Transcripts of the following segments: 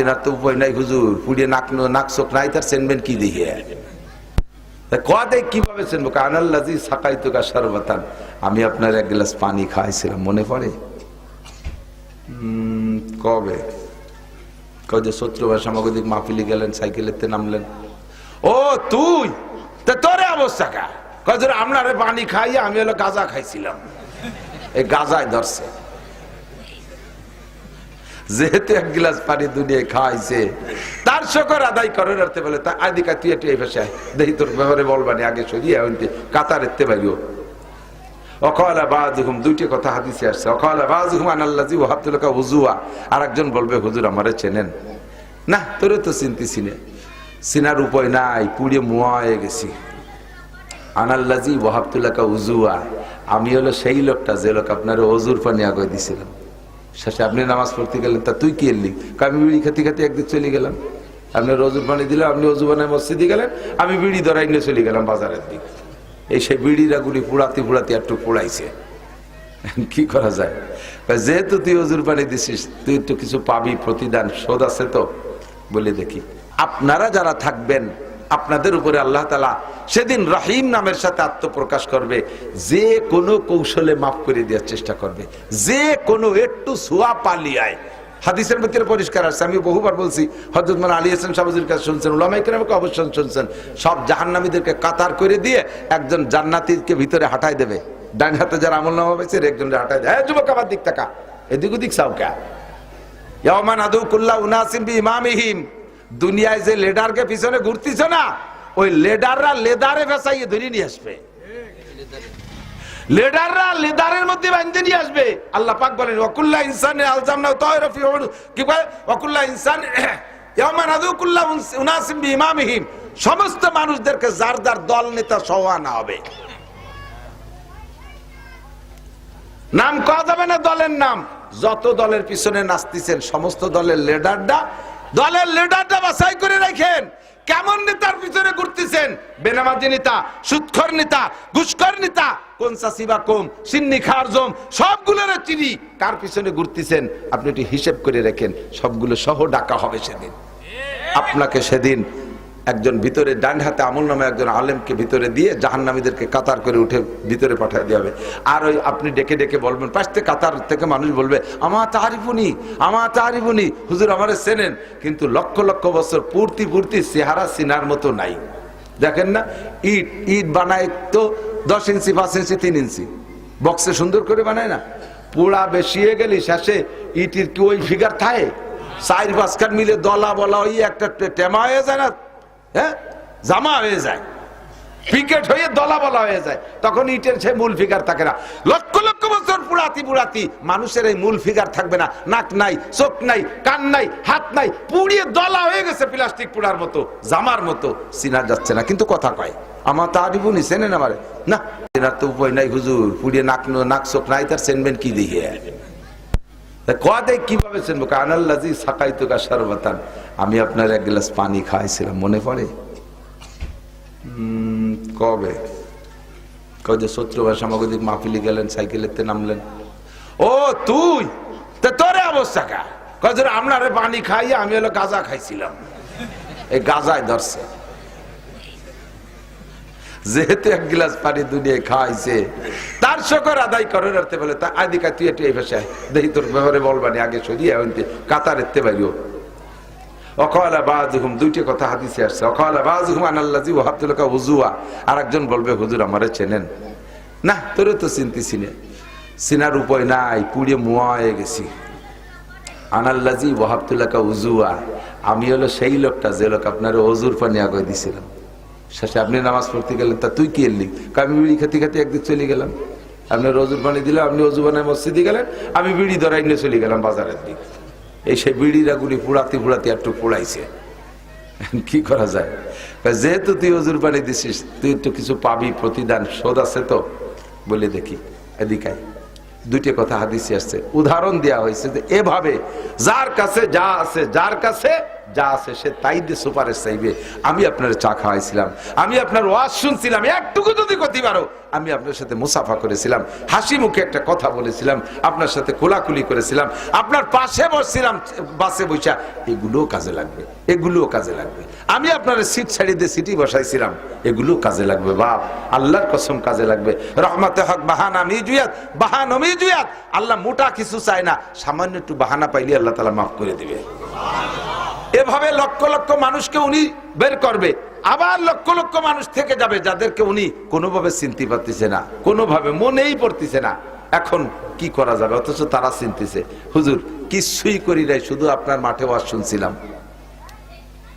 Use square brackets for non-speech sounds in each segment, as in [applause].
এনার তো উপায় নাই হুজুর, পুড়িয়ে নাক নাক চোখ নাই, তার চেনবেন কি কদে কীভাবে সাকাই সর্বতান। আমি আপনার এক গ্লাস পানি খাইছিলাম, মনে পড়ে? কবে? যে শত্রু ভাষা মগদিক মাহফিলি গেলেন সাইকেলেতে নামলেন। ও, তুই? তা তোরে অবস্থা কা? কজর আপনার পানি খাইয়ে, আমি হলো গাঁজা খাইছিলাম। এই গাঁজায় ধরছে। যেহেতু এক গিলাস পানি দুনিয়ায় খাইছে, তার শকর আদায় করার অর্থে বলে, তা আদিকা, তুই একটু এই ভাষায় দেখি তোর ব্যাপারে বলবানি আগে সরিয়ে হইতে কাতার এতে দুইটি কথা আর একজন বলবে, হুজুর, আমারে চেনেন? না তো চিনতি চিনে। চিনার উপায় নাই গেছি। আনাল্লাজি আমি হলো সেই লোকটা যে লোক আপনার অজুর পানি আগে দিছিলাম। শেষে আপনি নামাজ পড়তে গেলেন, তা তুই কি এলি? আমি বিড়ি খেতে খেতে একদিন চলে গেলাম। আপনি রজুর পানি দিলে আপনি অজু বানায় মসজিদে গেলেন, আমি বিড়ি ধরাই নিয়ে চলে গেলাম বাজারের দিক। এই সেই বিড়িরা গুলি পুড়াতে পুড়াতে একটু পোড়াইছে। কি করা যায়? যেহেতু তুই অজুর পানি দিছিস, তুই তো কিছু পাবি, প্রতিদান, শোধ আছে তো? বলে দেখি। আপনারা যারা থাকবেন আপনাদের উপরে আল্লাহ তালা সেদিন রাহিম নামের সাথে আত্মপ্রকাশ করবে। যে কোনো কৌশলে মাফ করে দেওয়ার চেষ্টা করবে। যে কোনো একটু সোয়া পালিয়ায়। হাদিসের ভিতরে পরিষ্কার আছে। আমি বহুবার বলছি হজরত মান আলী হাসান সাবুজুর কাছে শুনছেন উলামাইকের আমাকে অবশ্যই শুনছেন। সব জাহান্নামীদেরকে কাতার করে দিয়ে একজন জান্নাতিকে ভিতরে হাঁটাই দেবে। ডান হাতে যারা আমল নামা পেয়েছে একজন হাঁটাই দেয় হ্যাঁ যুবক, আমার দিক টাকা এদিক ওদিক সাউ কে? ইয়ামান আদুকুল্লাহ উনাসিম বি ইমামিহিম দুনিয়ায় যে লেডারকে পিছনে ঘুরতিছ না, ওই লেডাররা লেদারে ফেসাইয়ে ধরে নিয়ে আসবে। লেডাররা লেদারের মধ্যে বাঁধতে নিয়ে আসবে। আল্লাহ পাক বলেন, ওয়াকুল্লা ইনসান আলজামনা তায়রা ফি কি কয়? ওয়াকুল্লা ইনসান [coughs] ইয়ামান আদুকুল্লাহ উনাসিম বি ইমামিহিম সমস্ত মানুষদেরকে যার যার দল নেতা সহ আনা হবে। নাম কওয়া যাবে না দলের নাম। যত দলের পিছনে নাচতেছেন, সমস্ত দলের লিডারটা দলের লিডারটা বাছাই করে রাখেন। কেমন নেতার পিছনে ঘুরতেছেন? বেনামাজি নেতা, সুৎখর নেতা, ঘুষখর নেতা, কোন চাষি বা কম সিন্নি খার জম, সবগুলোর চিনি কার পিছনে ঘুরতেছেন? আপনি একটু হিসেব করে রাখেন, সবগুলো সহ ডাকা হবে সেদিন। আপনাকে সেদিন একজন ভিতরে ডান হাতে আমল নামে একজন আলেমকে ভিতরে দিয়ে জাহান্নামীদেরকে কাতার করে উঠে ভিতরে পাঠিয়ে দেওয়া হবে। আর ওই আপনি ডেকে ডেকে বলবেন, পাশে কাতার থেকে মানুষ বলবে আমার তারিফুনি আমার তারিফুনি। হুজুর আমারে চেনেন, কিন্তু লক্ষ লক্ষ বছর পূর্তি পূর্তি চেহারা সিনার মতো নাই। দেখেন না, ইট ইট বানায় তো দশ ইঞ্চি, পাঁচ ইঞ্চি, তিন ইঞ্চি। বক্সে সুন্দর করে বানায় না? পোড়া বেশিয়ে গেলি, শেষে ইটির কি ওই ফিগার থাকে চার পাঁচখান মিলে দলা বলা ওই একটা টেমা হয়ে যায় না? হ্যাঁ? জামা হয়ে যায়। পিকেট হয়ে দলা বলা হয়ে যায়। তখন ইটের সে মূল ফিগার থাকে না। লক্ষ লক্ষ বছর পুরাতি পুরাতি মানুষের এই মূল ফিগার থাকবে না। নাক নাই, চোখ নাই, কান নাই, হাত নাই, পুড়িয়ে দলা হয়ে গেছে প্লাস্টিক পুড়ার মতো, জামার মতো। চিনা যাচ্ছে না। কিন্তু কথা কয়, আমার তা আরিবুনি চেনেন আমারে? না, চেনার তো উপায় নাই হুজুর। পুড়িয়ে নাক নাক চোখ নাই, তার চেনবেন কি দিয়ে? কদে কীভাবে চেনবো? কানাল্লাজি সাকাই তো সর্বতান আমি আপনার এক গ্লাস পানি খাইছিলাম, মনে পড়ে? কবে? যে শত্রু ভাষা মগদিক মাহফিলি গেলেন, সাইকেলেতে নামলেন। ও, তুই? তা তোরে অবস্থা কা? কজর আপনার পানি খাইয়ে, আমি হলো গাঁজা খাইছিলাম। এই গাঁজায় ধরছে। যেহেতু এক গিলাস পানি দুনিয়ায় খাইছে, তার শকর আদায় করার অর্থে বলে, তা আদিকা, তুই একটু এই ভাষায় দেখি তোর ব্যাপারে বলবানি আগে সরিয়ে হইতে কাতার এতে পারিও কথা আসছে। আর একজন হুজুর চেনেন? না, তোরে তো চিনার উপায় নাই হয়ে গেছি। আনাল্লাজি উজুয়া আমি হলো সেই লোকটা যে লোক আপনার অজুর পানি আগে দিছিলাম। শেষে আপনি নামাজ পড়তে গেলেন, তা তুই কি এলি? আমি বিড়ি খেতে খেতে একদিন চলে গেলাম। আপনি রজুর পানি দিলে আপনি অজু বানায় মসজিদে গেলেন, আমি বিড়ি ধরাই নিয়ে চলে গেলাম বাজারের দিক। এই সেই বিড়িরা গুলি পুড়াতে পুড়াতে একটু পোড়াইছে কি করা যায়? যেহেতু তুই অজুর পানি দিছিস, তুই একটু কিছু পাবি, প্রতিদান, শোধ আছে তো? বলে দেখি এদিকাই দুইটি কথা হাদিসে আসছে। উদাহরণ দেওয়া হয়েছে যে, এভাবে যার কাছে যা আছে, যার কাছে যা আছে সে তাই দিয়ে সুপারিশ চাইবে। আমি আপনার চা খাওয়াইছিলাম। আমি আপনার ওয়াজ শুনছিলাম। একটুকু যদি করতে পারো, আমি আপনার সাথে মুসাফা করেছিলাম। হাসি মুখে একটা কথা বলেছিলাম, আপনার সাথে কোলাকুলি করেছিলাম। আপনার পাশে বসছিলাম, বাসে বসা এগুলোও কাজে লাগবে, এগুলোও কাজে লাগবে। আমি আপনার সিট ছাড়িয়ে দিয়ে সিটি বসাইছিলাম। এগুলো কাজে লাগবে, বাপ। আল্লাহর কসম কাজে লাগবে। রহমতে হক, বাহানা মিজুয়াত বাহান মিজুয়াত আল্লাহ মোটা কিছু চায় না, সামান্য একটু বাহানা পাইলে আল্লাহ তালা মাফ করে দিবে। এভাবে লক্ষ লক্ষ মানুষকে উনি বের করবে। আবার লক্ষ লক্ষ মানুষ থেকে যাবে যাদেরকে উনি কোনোভাবে চিনতে পারতেছে না, কোনোভাবে মনেই পড়তেছে না। এখন কি করা যাবে? অথচ তারা চিনতেছে। হুজুর, কিছুই করি নাই, শুধু আপনার মাঠে ওয়াজ শুনছিলাম।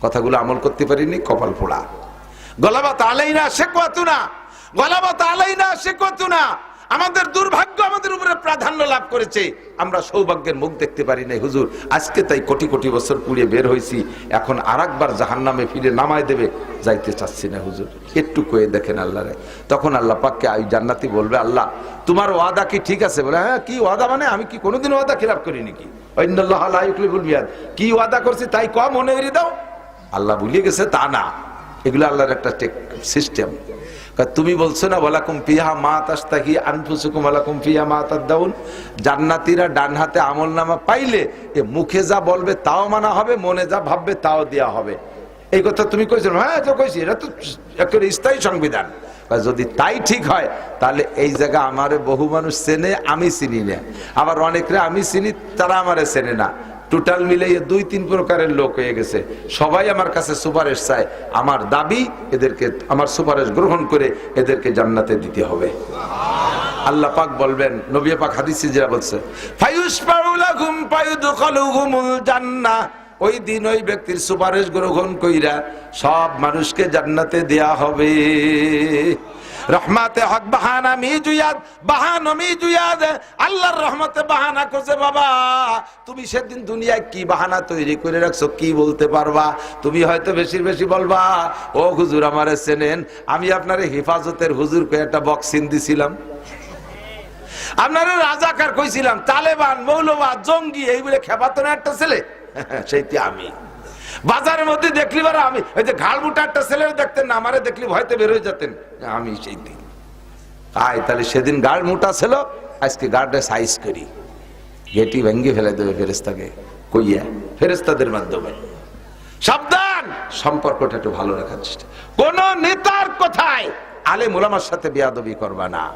কথাগুলো আমল করতে পারিনি, কপাল পোড়া গলাবাত আলাই না সে কত না গলাবাত আলাই না সে কত না আমাদের দুর্ভাগ্য আমাদের উপরে প্রাধান্য লাভ করেছে। আমরা সৌভাগ্যের মুখ দেখতে পারি নাই, হুজুর। আজকে তাই কোটি কোটি বছর পুড়িয়ে বের হয়েছি। এখন আর একবার জাহান নামে ফিরে নামায় দেবে, যাইতে চাচ্ছি না, হুজুর। একটু কয়ে দেখেন আল্লাহরে। তখন আল্লাহ পাককে আই জান্নাতি বলবে, আল্লাহ, তোমার ওয়াদা কি ঠিক আছে? বলে হ্যাঁ কি ওয়াদা মানে? আমি কি কোনোদিন ওয়াদা খিলাপ করি নাকি? আল্লাহ কি ওয়াদা করছি তাই কম মনে দাও। আল্লাহ ভুলিয়ে গেছে, তা না। এগুলো আল্লাহর একটা সিস্টেম। তুমি বলছো না, ওয়ালাকুম ফিহা মা তাস্তাহি আনফুসুকুম, ওয়ালাকুম ফিহা মা তাদাউন। জান্নাতীরা ডান হাতে আমলনামা পাইলে এ মুখে যা বলবে তাও মানা হবে, মনে যা ভাববে তাও দেয়া হবে। এই কথা তুমি কইছো হ্যাঁ তো কইছি, এটা তো একেবারে স্থায়ী সংবিধান। যদি তাই ঠিক হয়, তাহলে এই জায়গা আমারে বহু মানুষ চেনে, আমি চিনি না। আবার অনেকরে আমি চিনি, তারা আমারে চেনে না। টোটাল মিলিয়ে দুই তিন প্রকারের লোক হয়ে গেছে। সবাই আমার কাছে সুপারিশ চায়, আমার দাবি এদেরকে, আমার সুপারিশ গ্রহণ করে এদেরকে জান্নাতে দিতে হবে। আল্লাহ পাক বলবেন, নবী পাক হাদিসে যেটা বলছে ফায়ুসপাউলাহুম ফায়ুদখালুহুমুল জান্নাহ ওই দিন ওই ব্যক্তির সুপারিশ গ্রহণ কইরা সব মানুষকে জান্নাতে দেয়া হবে। রহমাতে হক, বাহানা মিজুয়াদ বাহানো মিজুয়াদ আল্লাহর রহমতে বাহানা করছে বাবা। তুমি সেদিন দুনিয়ায় কি বাহানা তৈরি করে রাখছো, কি বলতে পারবা? তুমি হয়তো বেশি বেশি বলবা, ও হুজুর, আমারে চেনেন, আমি আপনার হেফাজতের হুজুর কয়ে একটা বক্সিন দিছিলাম। আপনারা রাজাকার কইছিলাম, তালেবান, মৌলবাদ, জঙ্গি এই বলে খেপাতো না একটা ছেলে? [laughs] সেইটি আমি। বাজারের মধ্যে দেখলি বারা আমি, ওই যে ঘাড় মুটা একটা ছেলে দেখতেন না, আমারে দেখলি ভয়তে বের হয়ে যেতেন। আমি সেই দিন। আয়, তাহলে সেদিন গাড় মোটা ছিল, আজকে গাড়টা সাইজ করি। গেটি ভেঙ্গে ফেলে দেবে ফেরেস্তাকে কইয়া ফেরেস্তাদের মাধ্যমে। সাবধান! সম্পর্কটা একটু ভালো রাখার চেষ্টা। কোন নেতার কথায় আলে মোলামার সাথে বিয়াদবি করবা না।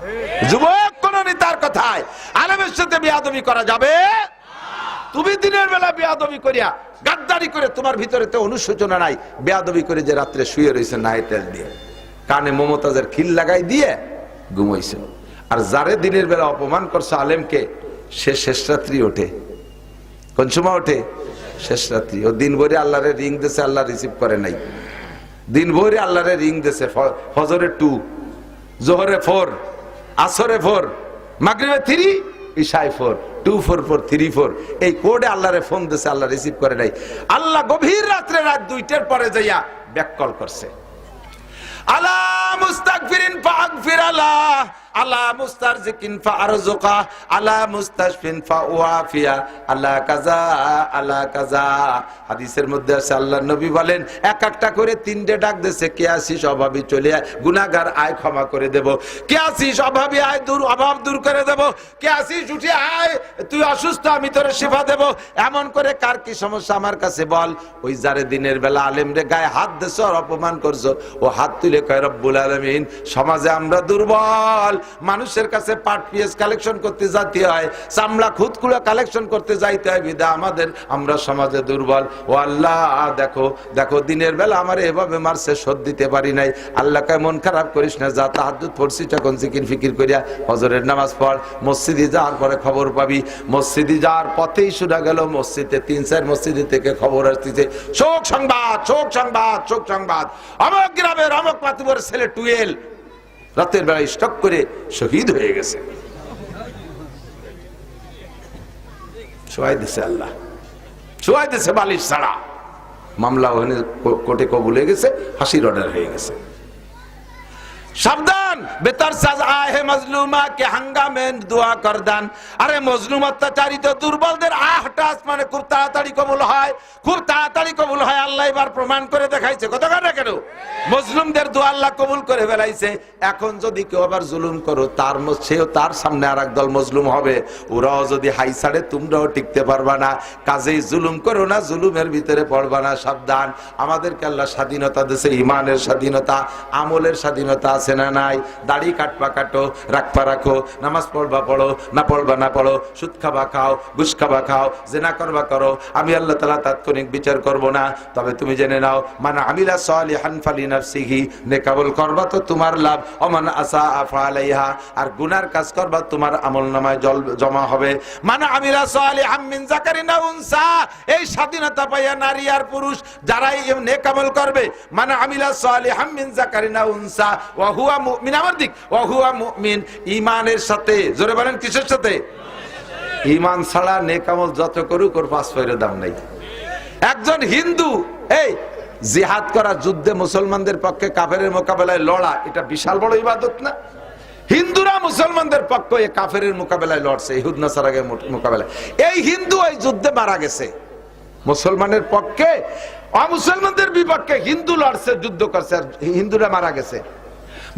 যুবক, কোন নেতার কথায় আলেমের সাথে বিয়াদবি করা যাবে তুমি দিনের বেলা বেয়াদবি করিয়া গাদ্দারি করে তোমার ভিতরে তো অনুশোচনা নাই। বেয়াদবি করে যে রাত্রে শুয়ে রয়েছে নাই তেল দিয়ে। কানে মমতাজের খিল লাগাই দিয়ে ঘুমাইছে। আর যারে দিনের বেলা অপমান করছে আলেমকে, সে শেষ রাত্রি ওঠে। কোন সময় ওঠে? শেষ রাত্রি। ও দিন ভরে আল্লাহরে রিং দেশে আল্লাহ রিসিভ করে নাই। দিন ভরে আল্লাহরে রিং দেশে ফজরে টু, জোহরে ফোর, আসরে ফোর, মাগরিবে three ইশাই four. Two four four three four এই কোডে আল্লাহরে ফোন দিয়েছে আল্লাহ রিসিভ করে নাই। আল্লাহ গভীর রাত্রে রাত দুইটার পরে যাইয়া ব্যাক কল করছে। আলা মুস্তাগফিরিন ফাগফির আলাহ আলা মুস্তারজিকিন ফারজুকা আলা মুস্তাশফিন কাজা কাজা হাদিসের মধ্যে আছে নবী বলেন, এক একটা করে তিনটে ডাক দিয়েছে কে আসিস অভাবী চলে আয় আয় ক্ষমা করে দেব। কে আসিস অভাবী আয়, দূর, অভাব দূর করে দেব। কে আসিস উঠে আয়, তুই অসুস্থ, আমি তোর সেবা দেব। এমন করে কার কি সমস্যা আমার কাছে বল। ওই যারে দিনের বেলা আলেম রে গায়ে হাত আর অপমান করছ। ও হাত তুলে কয়, রব্বুল আলমিন, সমাজে আমরা দুর্বল, মানুষের কাছে পাট পিএস কালেকশন করতে যাইতে হয়, চামড়া খুদকুড়া কালেকশন করতে যাইতে হয়, বিদা আমাদের, আমরা সমাজে দুর্বল। ও আল্লাহ, দেখো দেখো, দিনের বেলা আমার এভাবে মারছে, শোধ দিতে পারি নাই। আল্লাহকে মন খারাপ করিস না, যা তাহাজুদ পড়ছি, তখন জিকির ফিকির করিয়া হজরের নামাজ পড়। মসজিদে যাওয়ার পরে খবর পাবি, মসজিদে যাওয়ার পথেই শোনা গেল, মসজিদে তিন চার মসজিদে থেকে খবর আসতেছে শোক সংবাদ শোক সংবাদ শোক সংবাদ। অমক গ্রামের অমক পাতুবর ছেলে টুয়েল রাতের বেলায় স্টক করে শহীদ হয়ে গেছে। আল্লাহ। সবাই বালিশ ছাড়া। মামলা ওখানে কোর্টে কবুল হয়ে গেছে হাসির অর্ডার হয়ে গেছে। সাবধান! বেতার সাজ, আহে মজলুমা, কে হাঙ্গামে দোয়া করদান আরে মজলুম অত্যাচারিত দুর্বলদের আহটা খুব তাড়াতাড়ি কবুল হয়। খুব তাড়াতাড়ি কবুল হয়, আল্লাহ এবার প্রমাণ করে দেখাইছে। কত কেন? মুসলিমদের দোয়া আল্লাহ কবুল করে ফেলাইছে। এখন যদি কেউ আবার জুলুম করো, তার সেও তার সামনে আর দল মজলুম হবে। ওরাও যদি হাই ছাড়ে, তোমরাও টিকতে পারবা না। কাজেই জুলুম করো না, জুলুমের ভিতরে পড়বা না, সাবধান। আমাদেরকে আল্লাহ স্বাধীনতা দিয়েছে ইমানের স্বাধীনতা, আমলের স্বাধীনতা আছে না নাই? দাড়ি কাটবা কাটো রাখবা রাখো, নামাজ পড়বা পড়ো, না পড়বা না পড়ো, সুদ খাবা খাও, ঘুষ খাবা খাও, জেনা করবা করো, আমি আল্লাহ তালা তাৎক্ষণিক বিচার করব না। তবে তুমি জেনে নাও মানে আমিলা সালিহান ফালি নাফসিহি, নেকাবল করবা তো তোমার লাভ, অমান আসা আফা আলাইহা আর গুনার কাজ করবা তোমার আমল নামায় জল জমা হবে। মানে আমিলা সালিহাম মিন যাকারিনা উনসা, এই স্বাধীনতা পাইয়া নারী আর পুরুষ যারাই নেকামল করবে মানে আমিলা সালিহাম মিন যাকারিনা উনসা, ওয়া হুয়া আমার দিক। ওয়া হুয়া মুমিন ঈমানের সাথে। জোরে বলেন, কিসের সাথে? ইমান ছাড়া নেকামল যত করুক, ওর পাঁচ ফেরে দাম নাই। একজন হিন্দু, এই, জিহাদ করা যুদ্ধে মুসলমানদের পক্ষে কাফেরের মোকাবেলায় লড়া, এটা বিশাল বড় ইবাদত না? হিন্দুরা মুসলমানদের পক্ষে এই কাফেরের মোকাবেলায় লড়ছে, ইহুদ নাসারাগের মোকাবেলায়। এই হিন্দু এই যুদ্ধে মারা গেছে। মুসলমানের পক্ষে, অমুসলমানদের বিপক্ষে হিন্দু লড়ছে, যুদ্ধ করছে, আর হিন্দুরা মারা গেছে।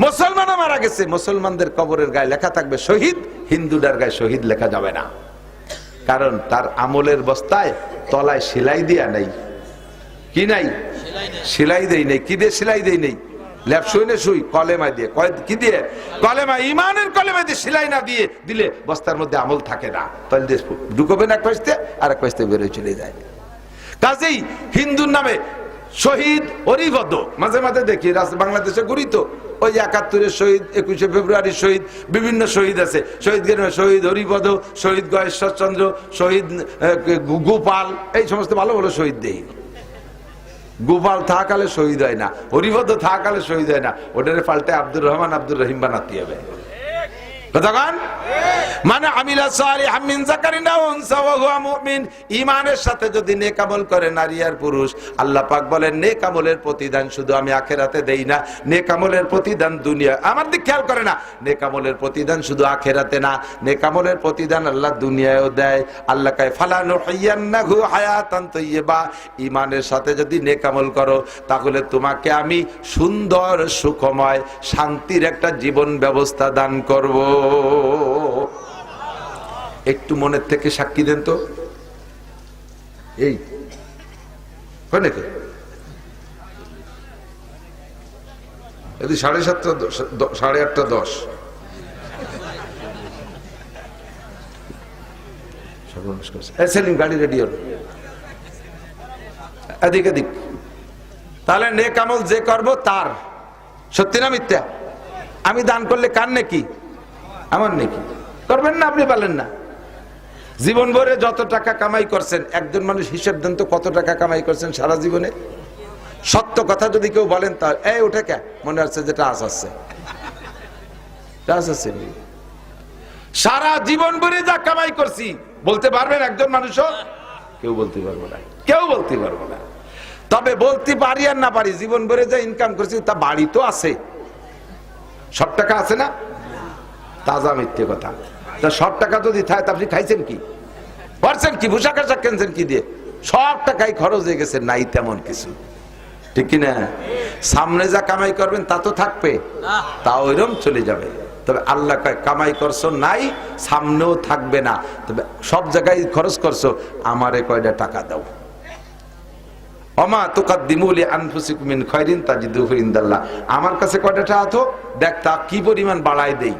মুসলমানও মারা গেছে। মুসলমানদের কবরের গায়ে লেখা থাকবে শহীদ হিন্দুটার গায়ে শহীদ লেখা যাবে না। কারণ তার আমলের বস্তায় তলায় সেলাই দিয়া নেই। কি নাই? সেলাই দেই নেই। কি দিয়ে সেলাই দেই নেই? ল্যাপ শুই না শুই কলেমা দিয়ে। কি দিয়ে? কলেমা ইমানের কলেমা দিয়ে সেলাই না দিয়ে দিলে বস্তার মধ্যে আমল থাকে না। তাহলে ঢুকবে না এক পাশতে আর এক পাশতে বেরোয় চলে যায়। কাজেই হিন্দুর নামে শহীদ হরিভদ্র মাঝে মাঝে দেখি বাংলাদেশে গড়িত ওই একাত্তরের শহীদ, একুশে ফেব্রুয়ারি শহীদ, বিভিন্ন শহীদ আছে। শহীদ শহীদ হরিপদ শহীদ গয়েশ্বর চন্দ্র, শহীদ গোপাল, এই সমস্ত ভালো ভালো শহীদ দেই। গোপাল থাকালে শহীদ হয় না হরিপদ থাকালে শহীদ হয় না। ওটারে পাল্টে আব্দুর রহমান, আব্দুর রহিম বানাতে হবে। মানে আমিলা সালিহাম মিন যাকারিন আও উনসা ওয়া হুয়া মুমিন। ঈমানের সাথে যদি নেক আমল করে নারী আর পুরুষ, আল্লাহ পাক বলেন, নেক আমলের প্রতিদান শুধু আমি আখেরাতে দেই না, নেক আমলের প্রতিদান দুনিয়া আমার দিক খেয়াল করে না, নেক আমলের প্রতিদান শুধু আখেরাতে না, নেক আমলের প্রতিদান আল্লাহ দুনিয়ায়ও দেয়। আল্লাহ কায় ফালানু হাইয়ান্নাহু হায়াতান তাইয়্যিবা ঈমানের সাথে যদি নেক আমল করো, তাহলে তোমাকে আমি সুন্দর, সুখময়, শান্তির একটা জীবন ব্যবস্থা দান করব। একটু মনের থেকে সাক্ষী দেন তো। এই, হয় নাকি? যদি সাড়ে সাতটা সাড়ে আটটা দশ। গাড়ি এদিক তাহলে যে করব তার। সত্যি না মিথ্যা? আমি দান করলে কার নাকি? আমার নাকি? করবেন না, আপনি পারলেন না। জীবন ভরে যত টাকা কামাই করছেন, একজন মানুষ হিসেব দেন তো কত টাকা কামাই করছেন সারা জীবনে? সত্য কথা যদি কেউ বলেন তাহলে এই, ওঠে কে? মনে হচ্ছে যেটা আস আছে। আস আছে সারা জীবন ভরে যা কামাই করছি, বলতে পারবেন একজন মানুষও? কেউ বলতে পারব না। কেউ বলতে পারব না। তবে বলতে পারি আর না পারি, জীবন ভরে যা ইনকাম করছি তা বাড়ি তো আছে। সব টাকা আছে না? তাজা মিথ্যে কথা। তা সব টাকা যদি থাকে আপনি খাইছেন কি? পারছেন কি? ভূষা কাশা কিনছেন কি দিয়ে? সব টাকাই খরচ হয়ে গেছে, নাই তেমন কিছু। ঠিক কি না? সামনে যা কামাই করবেন, তা তো থাকবে। তা ওইরকম চলে যাবে। তবে আল্লাহ কামাই করছ, নাই, সামনেও থাকবে না। তবে সব জায়গায় খরচ করছ, আমারে কয়টা টাকা দাও। অমা তুকাদ্দিমুলি আনফুসিকুম মিন খায়রিন তাজিদুহু ইনদাল্লাহ। আমার কাছে কয়টা টাকা তো দেখ তা কি পরিমাণ বাড়ায় দেই।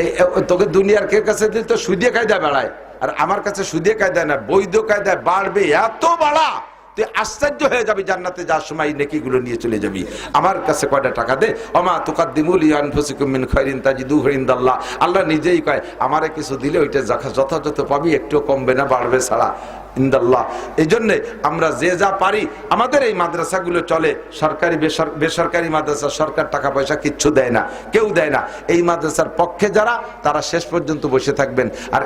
এই তোকে দুনিয়ার কে কাছে দিল? তো সুদে কায়দা বেড়ায়। আর আমার কাছে সুদে কায়দা না, বৈধ কায়দায় বাড়বে এত বাড়া। তুই আশ্চর্য হয়ে যাবি জান্নাতে যাওয়ার সময় নেকি গুলো নিয়ে চলে যাবি। আমার কাছে কয়টা টাকা দে? অমা তুকাদ্দিমুল ইয়ানফুসিকুম খৈরিন তাজি দু ইনদাল্লাহ আল্লাহ নিজেই কয়, আমারে কিছু দিলে ওইটা যথাযথ পাবি একটু কমবে না, বাড়বে ছাড়া। ইন্দাল্লাহ। এই জন্যে আমরা যে যা পারি, আমাদের এই মাদ্রাসাগুলো চলে। সরকারি, বেসর- বেসরকারি মাদ্রাসা সরকার টাকা পয়সা কিচ্ছু দেয় না, কেউ দেয় না। এই মাদ্রাসার পক্ষে যারা, তারা শেষ পর্যন্ত বসে থাকবেন। আর